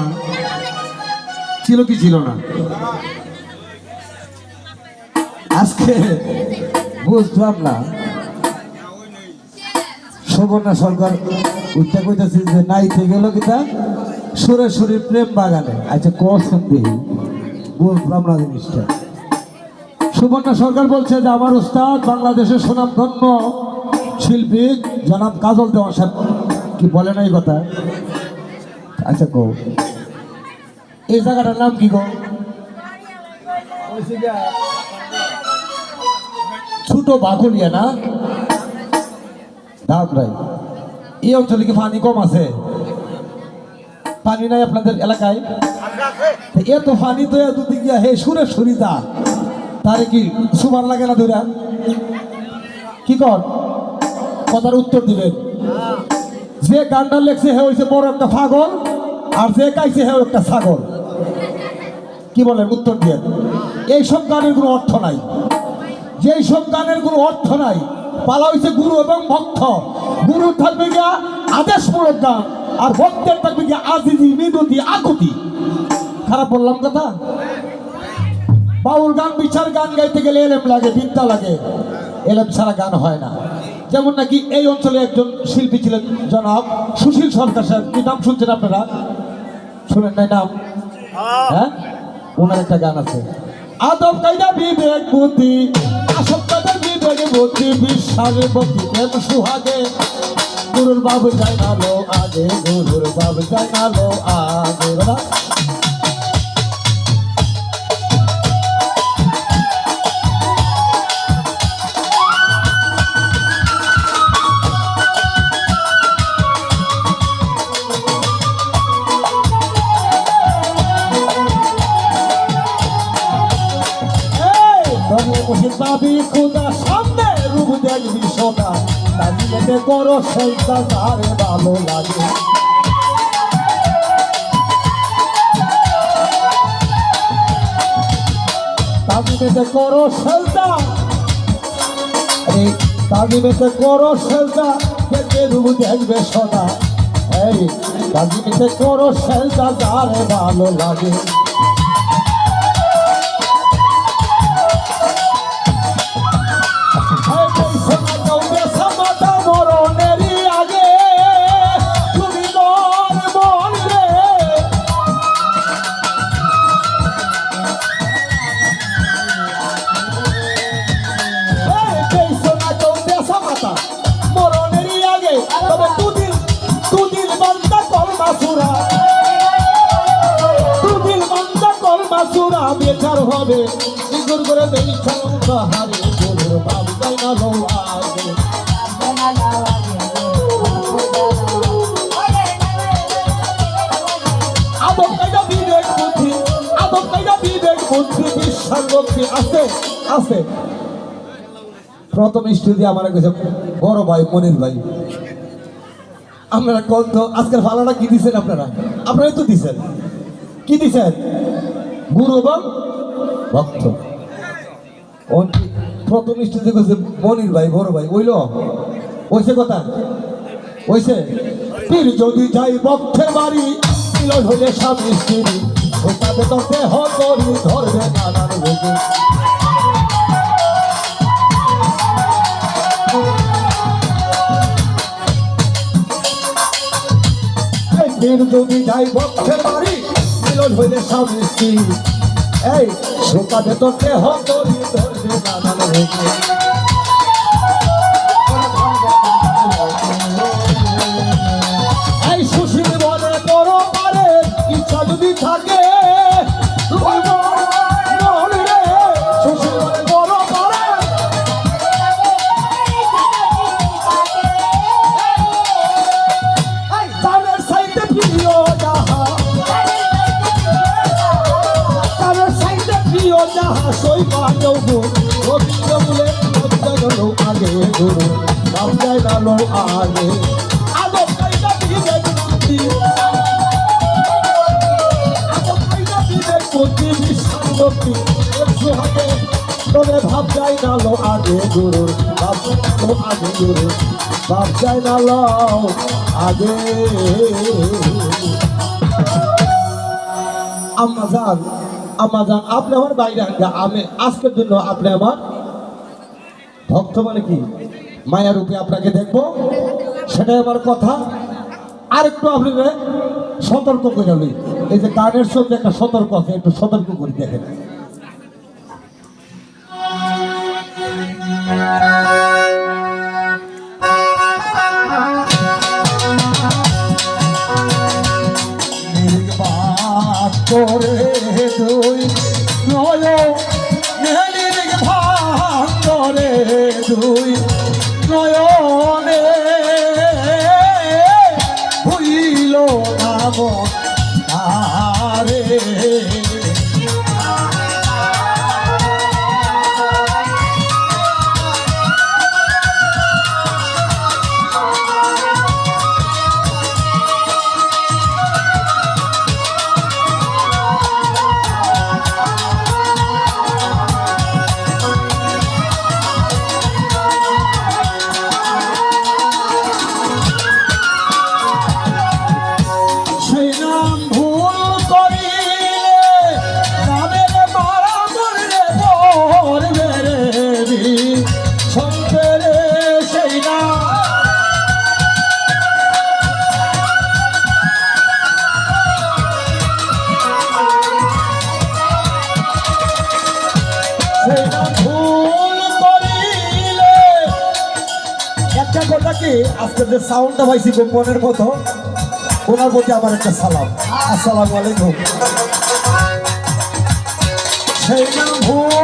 না। ছিল কি ছিল না? আজকে বুঝলাম না। সুবর্ণা সরকার উঠতে কইতেছি যে নাইতে গেল কিতা? সরাসরি প্রেম বাগানে। আচ্ছা কসম দিই বুঝলাম না জিনিসটা। সুবর্ণা সরকার বলছে যে আমার উস্তাদ বাংলাদেশের সুনামধন্য শিল্পী জনাব কাজল দেওয়া সাথে কি বলে না এই কথা? আচ্ছা কো এই জায়গাটার নাম কি গো ছোট বাকুলিয়া না? ধামরাই এই অঞ্চলে কি পানি কম আছে? পানি নাই আপনাদের এলাকায়? এত পানি তো এত দিকে হে সুরে সুরিতা তারে কি সুবার লাগে না ধরা কি কর? কথার উত্তর দিবেন। যে গানটা লেখছে, হে হয়েছে বড় একটা পাগল। আর যে কাইছে হে একটা ছাগল। কি বলেন উত্তর দিয়ে। এই সব গানের কোনো অর্থ নাই। যেই সব গানের কোনো অর্থ নাই, পালা হয়েছে গুরু এবং ভক্ত। গুরু থাকবে গিয়া আদেশমূলক গান, আর ভক্তের থাকবে গিয়া আজিজি, মিনতি, আকুতি। খারাপ বললাম কথা? বাউল গান, বিচার গান গাইতে গেলে এলেম লাগে, বিদ্যা লাগে। এলেম ছাড়া গান হয় না। যেমন নাকি এই অঞ্চলে একজন শিল্পী ছিলেন, জনাব সুশীল সরকার সাহেব। কি নাম শুনছেন আপনারা? শুনেন নাই নাম হ্যাঁ? ওনার একটা গান আছে। আদব কায়দা বিবেক বুদ্ধি। আসক্তদের বিবেক বুদ্ধি বিশ্বাসে ভক্তি প্রেম সুহাগে। গুরুর বাবু যায় না লো আগে গুরুর বাবু যায় না লো আগে। পাবি খুদা সামনে রূপ দেখবি সোনা। তামিলেতে করো সেইটা তারে ভালো লাগে। তামিলেতে করো সেলটা এই তামিলেতে করো সেলটা দেখে রূপ দেখবে সোনা। এই তামিলেতে করো সেলটা তারে ভালো লাগে। বেচার হবে। ইগুর করে দেই ছাড়া হারে যাই না লো আগে আদব কায়দা বিবেক বুদ্ধি, আদব কায়দা বিবেক বুদ্ধি, বিশ্বাস লক্ষ্মী আছে আছে। প্রথম স্টুডিও আমার কাছে বড় ভাই, মনির ভাই। আপনারা কত আজকের ভালোটা কি দিচ্ছেন আপনারা? আপনারাই তো দিচ্ছেন কি দিচ্ছেন গুরু এবং ভক্ত? প্রথম স্টুডিও কাছে মনির ভাই, বড় ভাই, ওইল? ওইসে কথা ওইসে পীর যদি যাই ভক্তের বাড়ি, মিলন হলে স্বামী স্ত্রী। ওটাতে তো দেহ করি ধরবে নানান যদি যাই বলতে পারি মিলন হইলে স্বামী স্ত্রী এই শোকাতে তো দেহ ধরবে একশো হাতে তবে ভাব যায় না আগে গুরু ভাব যায় না লো আগে গুরু ভাব যায় না আগে আম্মা যান আপনি আমার বাইরে আমি আজকের জন্য আপনি আমার ভক্ত মানে কি? মায়া রূপে আপনাকে দেখব। সেটাই আমার কথা। আর একটু আপনি সতর্ক করে নিন এই যে গানের সঙ্গে একটা সতর্ক আছে, একটু সতর্ক করে দেখেন। করে দুই নয় কি আজকে যে সাউন্ডটা পাইছি গোপনের মতো। ওনার প্রতি আমার একটা সালাম। আসসালামু আলাইকুম। সেই ভুল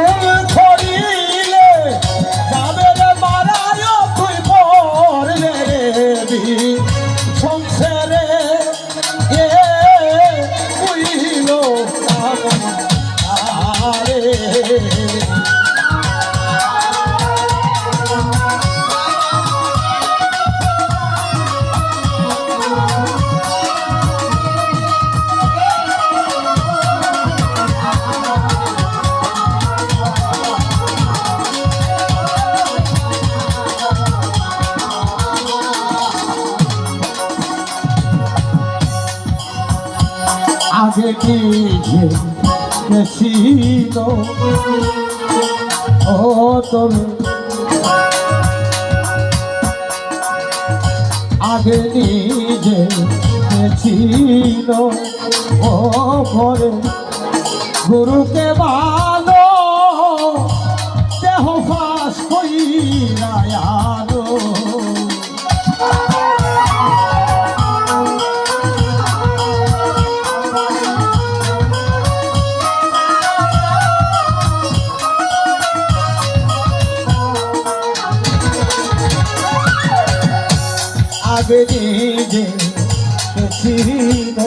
কি ছিল ও তুমি আগে নিজে ছিল ও ঘরে গুরুকে ভালো নিজে ছিল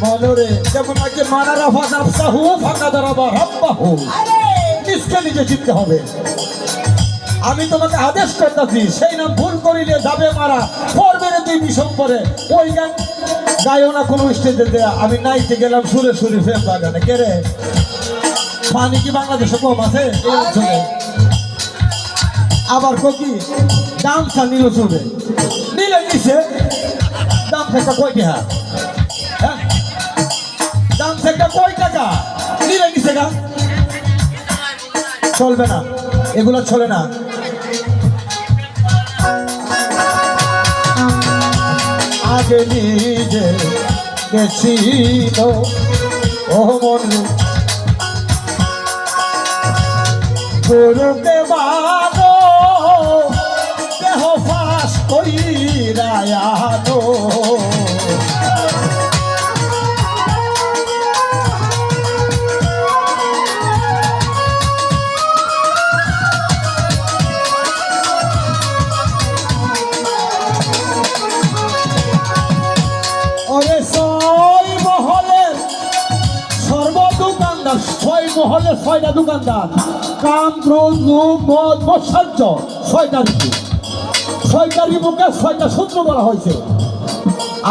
বলরে যেমন আগে মানারা ফাঁকা সাহু ফাঁকা দাঁড়াবা হাব্বা হো। নিজকে নিজে চিনতে হবে। আমি তোমাকে আদেশ করতেছি সেই নাম ভুল করিলে যাবে মারা। রে তুই বিষম করে। ওই গান গাইও না কোনো স্টেজে দেয়া। আমি নাইতে গেলাম সুরে সুরে ফেম বাগানে। কে রে? পানি কি বাংলাদেশে কম আছে? এই অঞ্চলে আবার ককি গামছা নিল চুলে নিলে নিছে। দাম থেকে কয় টাকা? হ্যাঁ? দাম থেকে কয় টাকা? নিলে নিছে গা চলবে না। এগুলো চলে না। আগে নিজে গেছিল ও মন। বানো ওরে ছয় মহলের ছয়টা দোকানদার। কাম ক্রোধ মদ মৎসর্য ছয়টা ঋতু ছয়টা রিমোকে ছয়টা সূত্র বলা হয়েছে।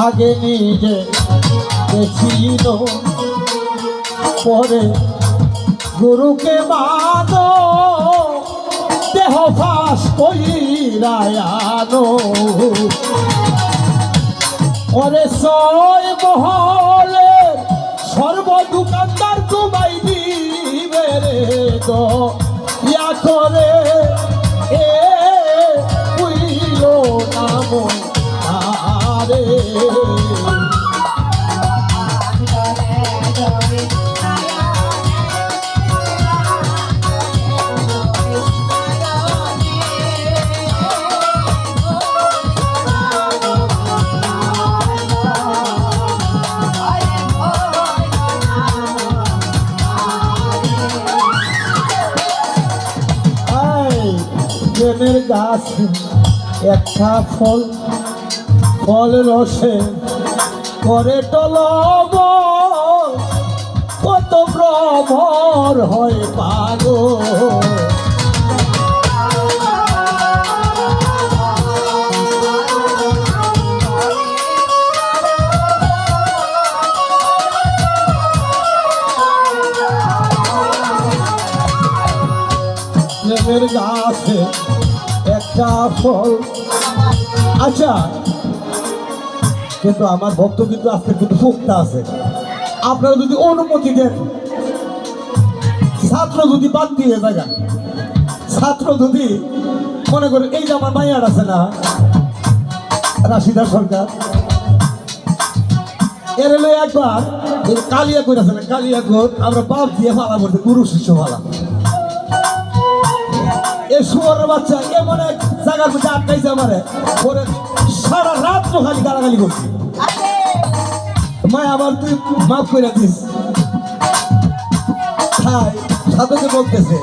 আগে নিজে দেখছিল, পরে গুরুকে বাদ দেহ ফাঁস কইরায়ানো পরে ছয় মহলে সর্ব দোকানদার কমাই দিবে রে তো। ইয়া করে এ নাম আরে প্রেমের গাছ। একটা ফল ফল রসে করে টলব কত ভ্রমর হয় পাগল। একটা ফল আচ্ছা কিন্তু আমার ভক্ত কিন্তু আজকে কিন্তু ফুকটা আছে। আপনারা যদি অনুমতি দেন, ছাত্র যদি বাদ দিয়ে যান ছাত্র যদি মনে করেন এই যে আমার মাইয়ার আছে না, রাশিদা সরকার, এর হলো একবার কালিয়া করে আছে না কালিয়া কর, আমরা বাপ দিয়ে ফালা বলতে গুরু শিষ্য ফালা এই সুবর্ণ বাচ্চা, এমন এক জায়গার মধ্যে আটকাইছে আমার। পরে সারা রাত তো খালি গালাগালি করছি। মা আবার তুই মাফ করে দিস। তাই বলতেছে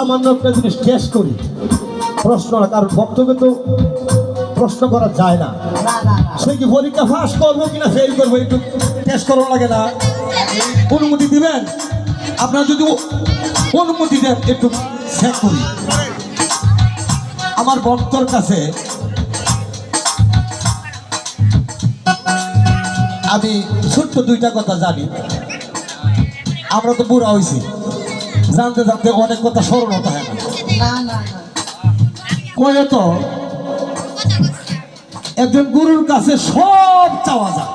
সামান্য একটা জিনিস টেস্ট করি। প্রশ্ন কারণ বক্তব্যে তো প্রশ্ন করা যায় না। সে কি পরীক্ষা পাস করব কিনা ফেল করব একটু টেস্ট করা লাগে না। অনুমতি দিবেন? আপনার যদি অনুমতি দেন একটু চেক করি। আমার বক্তর কাছে আমি ছোট্ট দুইটা কথা জানি। আমরা তো বুড়া হয়েছি জানতে জানতে অনেক কথা স্মরণ হতে হয় না। কয়ে তো? একজন গুরুর কাছে সব চাওয়া যায়।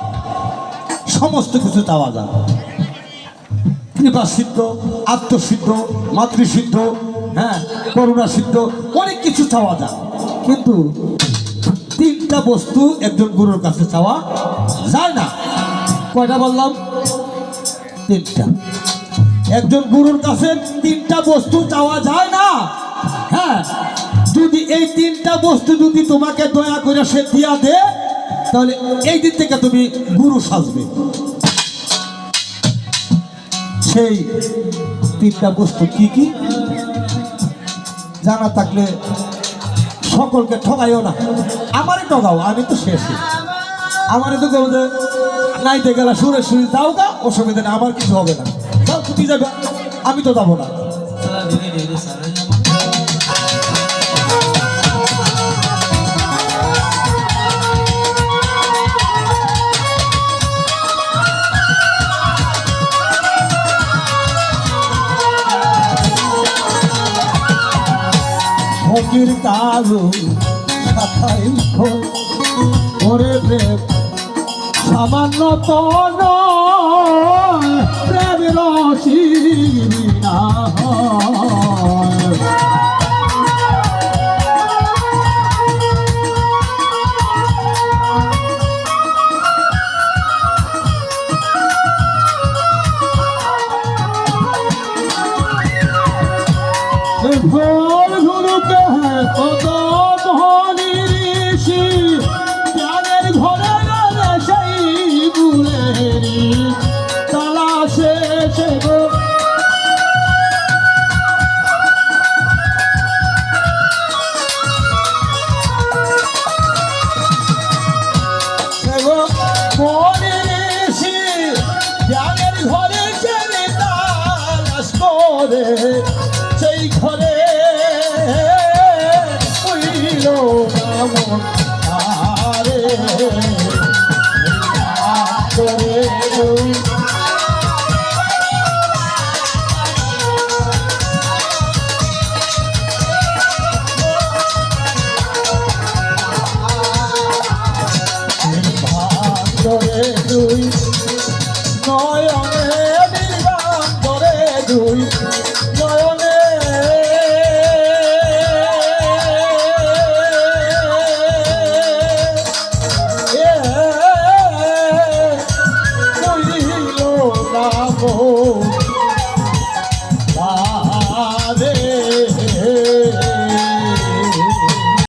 সমস্ত কিছু চাওয়া যায়। কৃপা সিদ্ধ আত্মসিদ্ধ মাতৃসিদ্ধ হ্যাঁ করুণা সিদ্ধ অনেক কিছু চাওয়া যায়। কিন্তু তিনটা বস্তু একজন গুরুর কাছে চাওয়া যায় না। কয়টা বললাম? তিনটা। একজন গুরুর কাছে তিনটা বস্তু চাওয়া যায় না। হ্যাঁ যদি এই তিনটা বস্তু যদি তোমাকে দয়া করে সে দিয়া দে, তাহলে এই দিন থেকে তুমি গুরু সাজবে। সেই তিনটা বস্তু কি কি? জানা থাকলে সকলকে ঠকাইও না। আমারই ঠকাও আমি তো শেষ আমারই তো কেউ যে নাইতে গেলে, সুরে সুরে যাও গা, অসুবিধা নেই, আমার কিছু হবে না। তুমি যাবে আমি তো যাব না। সামান্য তো প্রেম না। তালাশ